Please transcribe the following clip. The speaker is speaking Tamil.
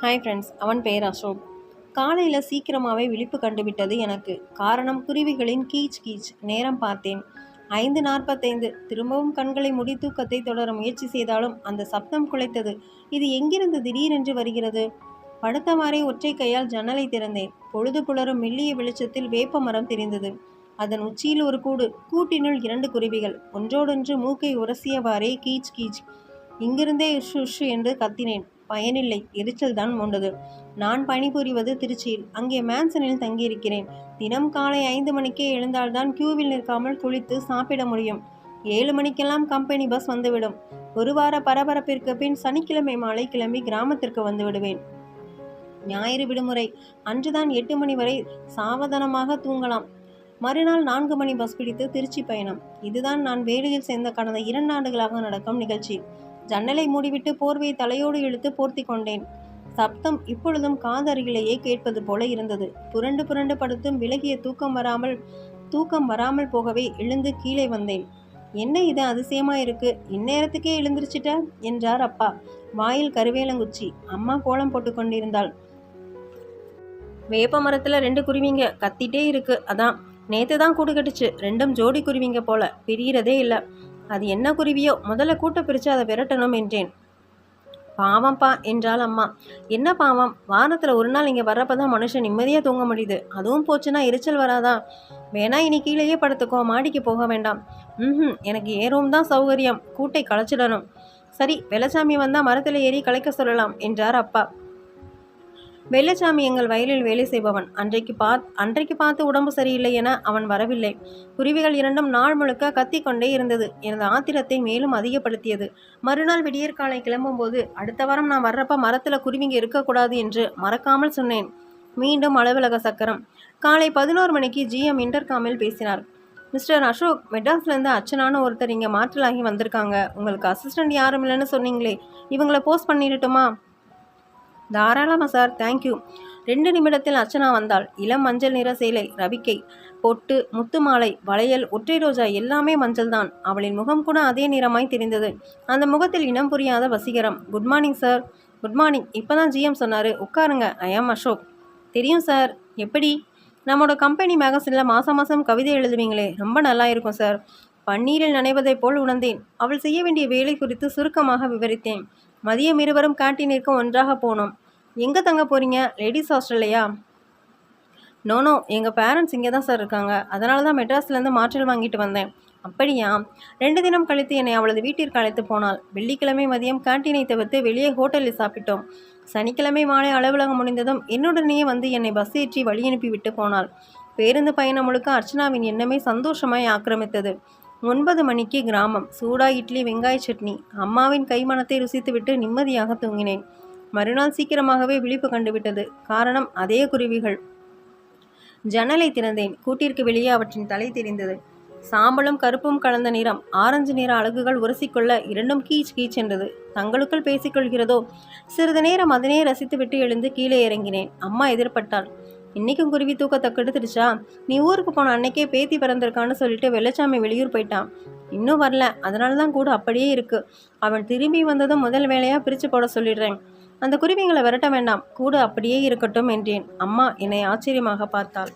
ஹாய் ஃப்ரெண்ட்ஸ் அவன் பெயர் அசோக். காலையில் சீக்கிரமாகவே விழிப்பு கண்டுவிட்டது எனக்கு. காரணம் குருவிகளின் கீச் கீச். நேரம் பார்த்தேன். ஐந்து நாற்பத்தைந்து. திரும்பவும் கண்களை முடி தூக்கத்தை தொடர முயற்சி செய்தாலும் அந்த சப்தம் குலைத்தது. இது எங்கிருந்து திடீரென்று வருகிறது? படுத்தவாறே ஒற்றை கையால் ஜன்னலை திறந்தேன். பொழுது புலரும் மெல்லிய வெளிச்சத்தில் வேப்ப மரம் தெரிந்தது. அதன் உச்சியில் ஒரு கூடு. கூட்டினுள் இரண்டு குருவிகள். ஒன்றோடொன்று மூக்கை உரசியவாறே கீச் கீச். இங்கிருந்தே உஷ் உஷ் என்று கத்தினேன். பயனில்லை. எரிச்சல் தான் மூண்டது. நான் பணிபுரிவது திருச்சியில். அங்கே மேன்சனில் தங்கியிருக்கிறேன். தினம் காலை ஐந்து மணிக்கே எழுந்தால்தான் கியூவில் நிற்காமல் குளித்து சாப்பிட முடியும். ஏழு மணிக்கெல்லாம் கம்பெனி பஸ் வந்துவிடும். ஒரு வார பரபரப்பிற்கு பின் சனிக்கிழமை மாலை கிளம்பி கிராமத்திற்கு வந்து விடுவேன். ஞாயிறு விடுமுறை. அன்றுதான் எட்டு மணி வரை சாவதானமாக தூங்கலாம். மறுநாள் நான்கு மணி பஸ் பிடித்து திருச்சி பயணம். இதுதான் நான் வேலையில் சேர்ந்த கடந்த இரண்டு ஆண்டுகளாக நடக்கும் நிகழ்ச்சி. ஜன்னலை மூடிவிட்டு போர்வையை தலையோடு இழுத்து போர்த்தி கொண்டேன். சப்தம் இப்பொழுதும் காதருகிலேயே கேட்பது போல இருந்தது. புரண்டு புரண்டு படுத்தும் விலகிய தூக்கம் வராமல் தூக்கம் வராமல் போகவே எழுந்து கீழே வந்தேன். என்ன இது அதிசயமா இருக்கு? இந்நேரத்துக்கே எழுந்திருச்சிட்ட? என்றார் அப்பா. வாயில் கருவேலங்குச்சி. அம்மா கோலம் போட்டு கொண்டிருந்தாள். வேப்ப மரத்துல ரெண்டு குருவிங்க கத்திட்டே இருக்கு. அதான் நேத்து தான் கூடு கட்டுச்சு. ரெண்டும் ஜோடி குருவிங்க போல. பிரியறதே இல்லை. அது என்ன குருவியோ? முதல்ல கூட்ட பிரித்து அதை விரட்டணும் என்றேன். பாவம்ப்பா என்றால் அம்மா. என்ன பாவம்? வாரத்தில் ஒரு நாள் இங்கே வர்றப்ப தான் மனுஷன் நிம்மதியாக தூங்க முடியுது. அதுவும் போச்சுன்னா எரிச்சல் வராதா? வேணா இனி கீழேயே படுத்துக்கோ மாடிக்கு போக வேண்டாம். ம் எனக்கு ஏறும் தான் சௌகரியம். கூட்டை களைச்சிடணும். சரி வெள்ளசாமி வந்தால் மரத்தில் ஏறி கலைக்க சொல்லலாம் என்றார் அப்பா. வெள்ளச்சாமி எங்கள் வயலில் வேலை செய்பவன். அன்றைக்கு பாத் அன்றைக்கு பார்த்து உடம்பு சரியில்லை என அவன் வரவில்லை. குருவிகள் இரண்டும் நாள் முழுக்க கத்திக்கொண்டே இருந்தது. எனது ஆத்திரத்தை மேலும் அதிகப்படுத்தியது. மறுநாள் விடியற்காலை கிளம்பும்போது அடுத்த வாரம் நான் வர்றப்ப மரத்தில் குருவிங்க இருக்கக்கூடாது என்று மறக்காமல் சொன்னேன். மீண்டும் அலுவலக சக்கரம். காலை பதினோரு மணிக்கு ஜிஎம் இன்டர்காமில் பேசினார். மிஸ்டர் அசோக் மெட்ராஸ்லேருந்து அச்சனான ஒருத்தர் இங்கே மாற்றலாகி வந்திருக்காங்க. உங்களுக்கு அசிஸ்டண்ட் யாரும் இல்லைன்னு சொன்னீங்களே. இவங்களை போஸ்ட் பண்ணிடட்டுமா? தாராளமாக சார் தேங்க்யூ ரெண்டு நிமிடத்தில் அர்ச்சனா வந்தாள். இளம் மஞ்சள் நிற சேலை ரவிக்கை பொட்டு முத்து மாலை வளையல் ஒற்றை ரோஜா எல்லாமே மஞ்சள் தான். அவளின் முகம் கூட அதே நிறமாய் தெரிந்தது. அந்த முகத்தில் இனம் புரியாத வசீகரம். Good morning sir good morning இப்போ தான் ஜிஎம் சொன்னார். உட்காருங்க. ஐ ஆம் அசோக் தெரியும் சார் எப்படி? நம்மளோட கம்பெனி மேகசினில் மாதம் மாதம் கவிதை எழுதுவீங்களே. ரொம்ப நல்லா இருக்கும் சார் பன்னீரில் நனைவதைப் போல் உணர்ந்தேன். அவள் செய்ய வேண்டிய வேலை குறித்து சுருக்கமாக விவரித்தேன். மதியம் இருவரும் கேன்டீனிற்கு ஒன்றாக போனோம். எங்கே தங்க போகிறீங்க லேடிஸ் ஹாஸ்டல்லையா நோனோ எங்கள் பேரண்ட்ஸ் இங்கே தான் சார் இருக்காங்க. அதனால தான் மெட்ராஸ்லேருந்து மாற்றல் வாங்கிட்டு வந்தேன். அப்படியா? ரெண்டு தினம் கழித்து என்னை அவளது வீட்டிற்கு அழைத்து போனாள். வெள்ளிக்கிழமை மதியம் கேன்டீனை தவிர்த்து வெளியே ஹோட்டலில் சாப்பிட்டோம். சனிக்கிழமை மாலை அலுவலகம் முடிந்ததும் என்னுடனேயே வந்து என்னை பஸ் ஏற்றி வழி அனுப்பி விட்டு போனாள். பேருந்து பயணம் முழுக்க அர்ச்சனாவின் எண்ணமே சந்தோஷமாய் ஆக்கிரமித்தது. ஒன்பது மணிக்கு கிராமம். சூடா இட்லி வெங்காய சட்னி. அம்மாவின் கைமணத்தை ருசித்துவிட்டு நிம்மதியாக தூங்கினேன். மறுநாள் சீக்கிரமாகவே விழிப்பு கண்டுவிட்டது. காரணம் அதே குருவிகள். ஜன்னலை திறந்தேன். கூட்டிற்கு வெளியே அவற்றின் தலை தெரிந்தது. சாம்பலும் கருப்பும் கலந்த நிறம். ஆரஞ்சு நிற அழகுகள் உரசிக்கொள்ள இரண்டும் கீச் கீச் என்றது. தங்களுக்குள் பேசிக்கொள்கிறதோ? சிறிது நேரம் அதனே ரசித்துவிட்டு எழுந்து கீழே இறங்கினேன். அம்மா எதிர்பட்டாள். இன்றைக்கும் குருவி தூக்கத்தை கெடுத்துடுச்சா? நீ ஊருக்கு போன அன்னைக்கே பேத்தி பிறந்திருக்கான்னு சொல்லிட்டு வெள்ளச்சாமி வெளியூர் போயிட்டான். இன்னும் வரல. அதனால தான் கூட அப்படியே இருக்கு. அவன் திரும்பி வந்ததும் முதல் வேலையாக பிரித்து போட சொல்லிடுறேன். அந்த குருவிங்களை விரட்ட வேண்டாம். கூடு அப்படியே இருக்கட்டும் என்றேன். அம்மா என்னை ஆச்சரியமாக பார்த்தாள்.